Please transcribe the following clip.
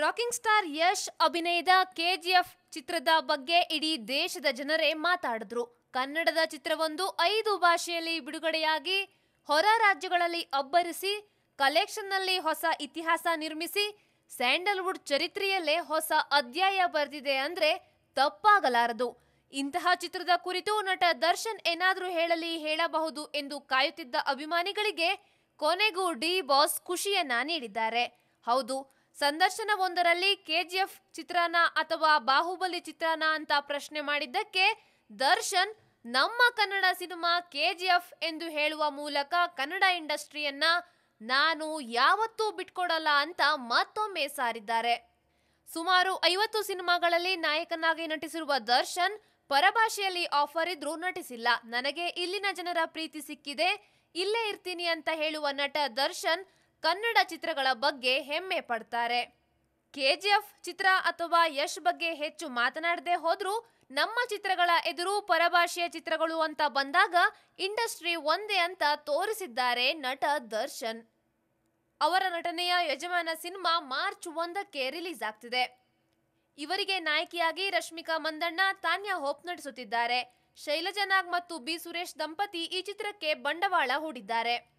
Rocking star Yash ಅಭಿನಯದ KGF ಚಿತ್ರದ ಬಗ್ಗೆ ಇಡೀ ದೇಶದ ಜನರೇ ಮಾತಾಡಿದ್ರು. ಕನ್ನಡದ ಚಿತ್ರವೊಂದು ಐದು ಭಾಷೆಯಲ್ಲಿ ಬಿಡುಗಡೆಯಾಗಿ ಹೊರ ರಾಜ್ಯಗಳಲ್ಲಿ ಅಬ್ಬರಿಸಿ, ಕಲೆಕ್ಷನ್ನಲ್ಲಿ ಹೊಸ ಇತಿಹಾಸ ನಿರ್ಮಿಸಿ, ಸ್ಯಾಂಡಲ್ವುಡ್ ಚರಿತ್ರೆಯಲ್ಲೇ ಹೊಸ ಅಧ್ಯಾಯ ಬರೆದಿದೆ ಅಂದ್ರೆ ತಪ್ಪಾಗಲಾರದು. ಇಂತಹ ಚಿತ್ರದ ಕುರಿತು ನಟ ದರ್ಶನ್ ಏನಾದ್ರೂ ಹೇಳಲಿ ಹೇಳಬಹುದು ಎಂದು ಕಾಯುತ್ತಿದ್ದ ಅಭಿಮಾನಿಗಳಿಗೆ ಕೊನೆಗೂ ಡಿ ಬಾಸ್ ಖುಷಿಯನ್ನ ನೀಡಿದ್ದಾರೆ. ಹೌದು ಸಂದರ್ಶನವೊಂದರಲ್ಲಿ ಕೆಜಿಎಫ್ ಚಿತ್ರಾನ ಅಥವಾ ಬಾಹುಬಲಿ ಚಿತ್ರಾನ ಅಂತ ಪ್ರಶ್ನೆ ಮಾಡಿದ್ದಕ್ಕೆ ದರ್ಶನ್, ನಮ್ಮ ಕನ್ನಡ ಸಿನಿಮಾ ಕೆಜಿಎಫ್ ಎಂದು ಹೇಳುವ ಮೂಲಕ ಕನ್ನಡ ಇಂಡಸ್ಟ್ರಿಯನ್ನ ನಾನು ಯಾವತ್ತೂ ಬಿಟ್ಕೊಡಲ್ಲ ಅಂತ ಮತ್ತೊಮ್ಮೆ ಸಾರಿದ್ದಾರೆ. ಸುಮಾರು ಐವತ್ತು ಸಿನಿಮಾಗಳಲ್ಲಿ ನಾಯಕನಾಗಿ ನಟಿಸಿರುವ ದರ್ಶನ್ ಪರಭಾಷೆಯಲ್ಲಿ ಆಫರ್ ಇದ್ರೂ ನಟಿಸಿಲ್ಲ. ನನಗೆ ಇಲ್ಲಿನ ಜನರ ಪ್ರೀತಿ ಸಿಕ್ಕಿದೆ. ಇಲ್ಲೇ ಇರ್ತೀನಿ ಅಂತ ಹೇಳುವ ನಟ ದರ್ಶನ್ ಕನ್ನಡ ಚಿತ್ರಗಳ ಬಗ್ಗೆ ಹೆಮ್ಮೆ ಪಡ್ತಾರೆ. ಕೆಜಿಎಫ್ ಚಿತ್ರ ಅಥವಾ ಯಶ್ ಬಗ್ಗೆ ಹೆಚ್ಚು ಮಾತನಾಡದೆ ಹೋದ್ರೂ ನಮ್ಮ ಚಿತ್ರಗಳ ಎದುರು ಪರಭಾಷೆಯ ಚಿತ್ರಗಳು ಅಂತ ಬಂದಾಗ ಇಂಡಸ್ಟ್ರಿ ಒಂದೇ ಅಂತ ತೋರಿಸಿದ್ದಾರೆ ನಟ ದರ್ಶನ್. ಅವರ ನಟನೆಯ ಯಜಮಾನ ಸಿನಿಮಾ ಮಾರ್ಚ್ ಒಂದಕ್ಕೆ ರಿಲೀಸ್ ಆಗ್ತಿದೆ. ಇವರಿಗೆ ನಾಯಕಿಯಾಗಿ ರಶ್ಮಿಕಾ ಮಂದಣ್ಣ, ತಾನ್ಯಾ ಹೋಪ್ ನಟಿಸುತ್ತಿದ್ದಾರೆ ಶೈಲಜಾ ನಾಗ್ ಮತ್ತು ಬಿ ಸುರೇಶ್ ದಂಪತಿ ಈ ಚಿತ್ರಕ್ಕೆ ಬಂಡವಾಳ ಹೂಡಿದ್ದಾರೆ.